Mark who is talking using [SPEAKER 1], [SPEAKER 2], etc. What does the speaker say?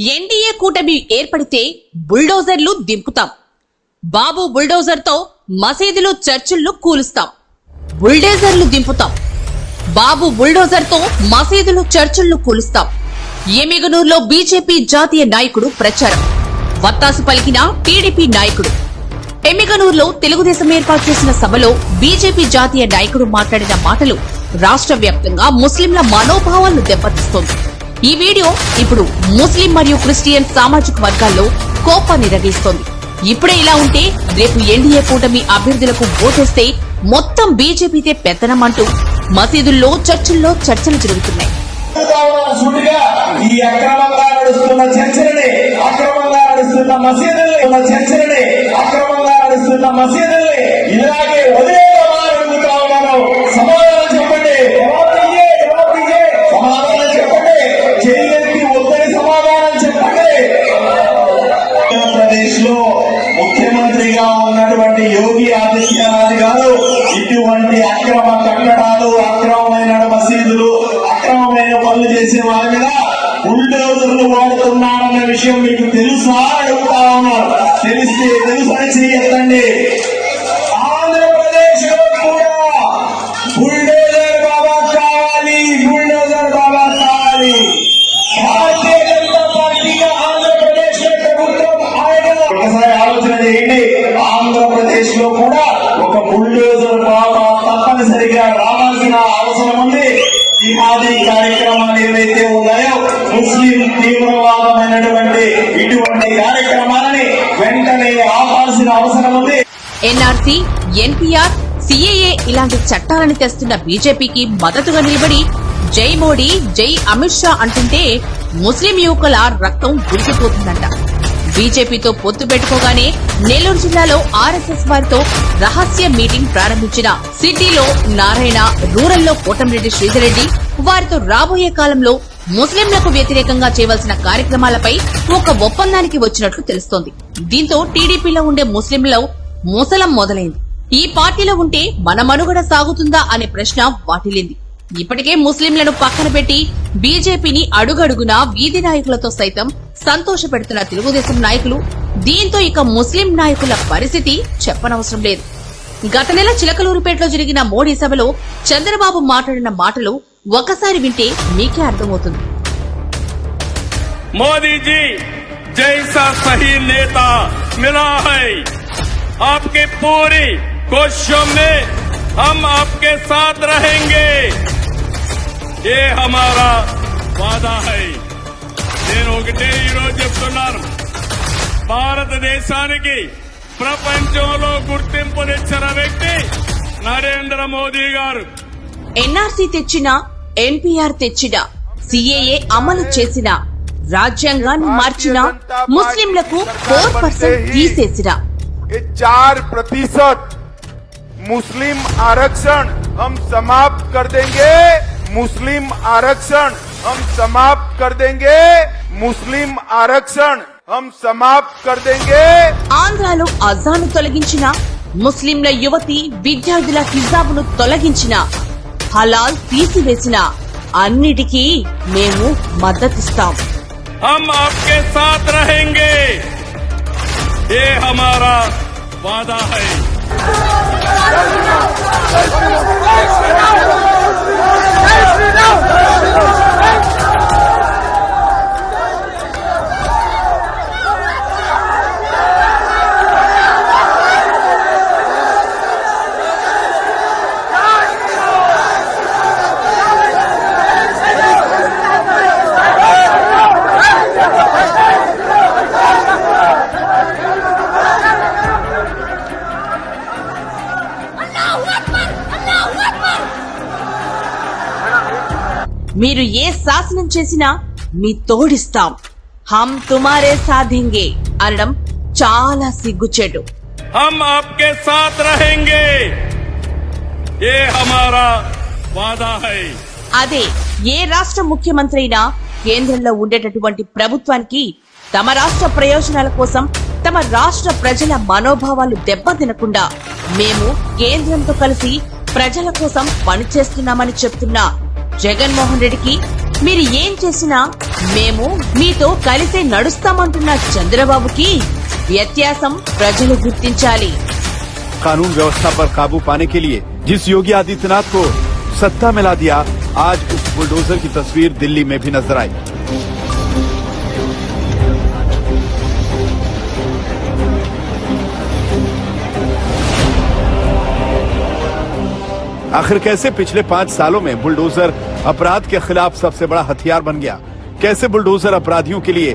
[SPEAKER 1] NDA కూటమి ఏర్పడితే బుల్డోజర్లు దింపుతాం. బాబు బుల్డోజర్తో మసీదులు చర్చిళ్ళు కూలుస్తాం. బుల్డోజర్లు దింపుతాం. బాబు బుల్డోజర్తో మసీదులు చర్చిళ్ళు కూలుస్తాం. ఎమిగనూరులో బీజేపీ జాతీయ నాయకుడు ప్రచారం. వత్తాసు పలికిన టీడీపీ నాయకుడు. ఎమిగనూరులో తెలుగుదేశం ఏర్పాటు చేసిన సభలో బీజేపీ జాతీయ నాయకుడు మాట్లాడిన మాటలు రాష్ట్ర వ్యాప్తంగా ముస్లింల మనోభావాలను దెబ్బతీస్తోంది. ఈ వీడియో ఇప్పుడు ముస్లిం మరియు క్రిస్టియన్ సామాజిక వర్గాల్లో కోపాన్ని రగిస్తోంది ఇప్పుడే ఇలా ఉంటే రేపు ఎన్డీఏ కూటమి అభ్యర్థులకు ఓటేస్తే మొత్తం బీజేపీతే పెత్తనమంటూ మసీదుల్లో చర్చిల్లో చర్చలు జరుగుతున్నాయి.
[SPEAKER 2] ఈ అక్రమంగా నడుస్తున్న చర్చలని అక్రమంగా నడుస్తున్న మసీదుల్ని చర్చలని అక్రమంగా నడుస్తున్న మసీదుల్ని ఇలాగే ఇటువంటి అక్రమ కట్టడాలు అక్రమమైన మసీదులు అక్రమమైన పనులు చేసే వారి మీద బుల్డోజర్లు వాడుతున్నారన్న విషయం మీకు తెలుసా అడుగుతా ఉన్నారు తెలిస్తే తెలుసని చెయ్యొద్దండి ఆంధ్రప్రదేశ్లో కూడా బుల్డోజర్ బాబా కావాలి బుల్డోజర్ బాబా కావాలి. భారతీయ జనతా పార్టీగా ఆంధ్రప్రదేశ్లో ప్రభుత్వం ఆయన ఒకసారి ఆలోచన చేయండి ఆంధ్రప్రదేశ్లో కూడా ఒక బుల్డోజర్ బాబా తప్పనిసరిగా రావాల్సిన అవసరం ఉంది జిహాదీ కార్యక్రమాలు ఏవైతే ఉన్నాయో ముస్లిం తీవ్రవాదమైనటువంటి ఇటువంటి కార్యక్రమాలని వెంటనే ఆపాల్సిన అవసరం ఉంది.
[SPEAKER 1] ఎన్ఆర్సీ ఎన్పిఆర్ సిఏఏ ఇలాంటి చట్టాలను తెస్తున్న బీజేపీకి మద్దతుగా నిలబడి జై మోడీ జై అమిత్ షా అంటుంటే ముస్లిం యువకుల రక్తం ఉడికిపోతుందంట బీజేపీతో పొత్తు పెట్టుకోగానే నెల్లూరు జిల్లాలో ఆర్ఎస్ఎస్ వారితో రహస్య మీటింగ్ ప్రారంభించిన సిటీలో నారాయణ రూరల్లో కోటంరెడ్డి శ్రీధరెడ్డి వారితో రాబోయే కాలంలో ముస్లింలకు వ్యతిరేకంగా చేయవలసిన కార్యక్రమాలపై ఒక ఒప్పందానికి వచ్చినట్లు తెలుస్తోంది. దీంతో టీడీపీలో ఉండే ముస్లింలలో ముసలం మొదలైంది. ఈ పార్టీలో ఉంటే మన మనుగడ సాగుతుందా అనే ప్రశ్న వాటిల్లింది. ఇప్పటికే ముస్లింలను పక్కన పెట్టి బీజేపీని అడుగడుగునా వీధి నాయకులతో సైతం సంతోషపెడుతున్న తెలుగుదేశం నాయకులు. దీంతో ఇక ముస్లిం నాయకుల పరిస్థితి చెప్పనవసరం లేదు. గత నెల చిలకలూరుపేటలో జరిగిన మోడీ సభలో చంద్రబాబు మాట్లాడిన మాటలు ఒకసారి వింటే మీకే అర్థమవుతుంది.
[SPEAKER 3] మోదీజీ జైసా సహీ నేతా మిలా హై. ఆప్కే పూరి కోశం మే హమ్ ఆప్కే రహెంగే. रहेंगे ये हमारा वादा है నేను ఒకటే ఈరోజు చెప్తున్నాను భారతదేశానికి ప్రపంచంలో గుర్తింపు తెచ్చిన వ్యక్తి నరేంద్ర మోదీ గారు
[SPEAKER 1] ఎన్ఆర్సీ తెచ్చిన ఎన్పీఆర్ తెచ్చిన సిఏఏ అమలు చేసిన రాజ్యాంగాన్ని మార్చిన ముస్లింలకు ఫోర్ పర్సెంట్ తీసేసిన
[SPEAKER 4] ये चार प्रतिशत मुस्लिम आरक्षण हम समाप्त कर देंगे मुस्लिम आरक्षण हम समाप्त कर देंगे मुस्लिम आरक्षण हम समाप्त कर देंगे
[SPEAKER 1] ఆంధ్రాలో అజాను తొలగించిన ముస్లింల యువతి విద్యార్థుల హిజాబును తొలగించిన హలాల్ తీసివేసిన అన్నిటికీ మేము మద్దతిస్తాం
[SPEAKER 3] हम आपके साथ रहेंगे ये हमारा वादा Go!
[SPEAKER 1] మీరు ఏ శాసనం చేసినా మీ తోడిస్తాం. హమ్ తుమారే సాధింగే అనడం చాలా సిగ్గుచెడు
[SPEAKER 3] హమ్ ఆప్కే సాత్ రహెంగే. ఏ హమారా వాదా హై.
[SPEAKER 1] అదే ఏ రాష్ట్ర ముఖ్యమంత్రి అయినా కేంద్రంలో ఉండేటటువంటి ప్రభుత్వానికి తమ రాష్ట్ర ప్రయోజనాల కోసం తమ రాష్ట్ర ప్రజల మనోభావాలు దెబ్బతినకుండా మేము కేంద్రంతో కలిసి ప్రజల కోసం పనిచేస్తున్నామని చెప్తున్నా జగన్మోహన్ రెడ్డికి మీరు ఏం చేసినా మేము మీతో కలిసే నడుస్తామంటున్న చంద్రబాబుకి వ్యత్యాసం ప్రజలు గుర్తించాలి
[SPEAKER 5] कानून व्यवस्था पर काबू पाने के लिए जिस योगी आदित्यनाथ को सत्ता में ला दिया आज उस बुलडोजर की तस्वीर दिल्ली में भी नजर आई आखिर कैसे पिछले पाँच सालों में बुलडोजर अपराध के खिलाफ सबसे बड़ा हथियार बन गया? कैसे बुलडोजर अपराधियों के लिए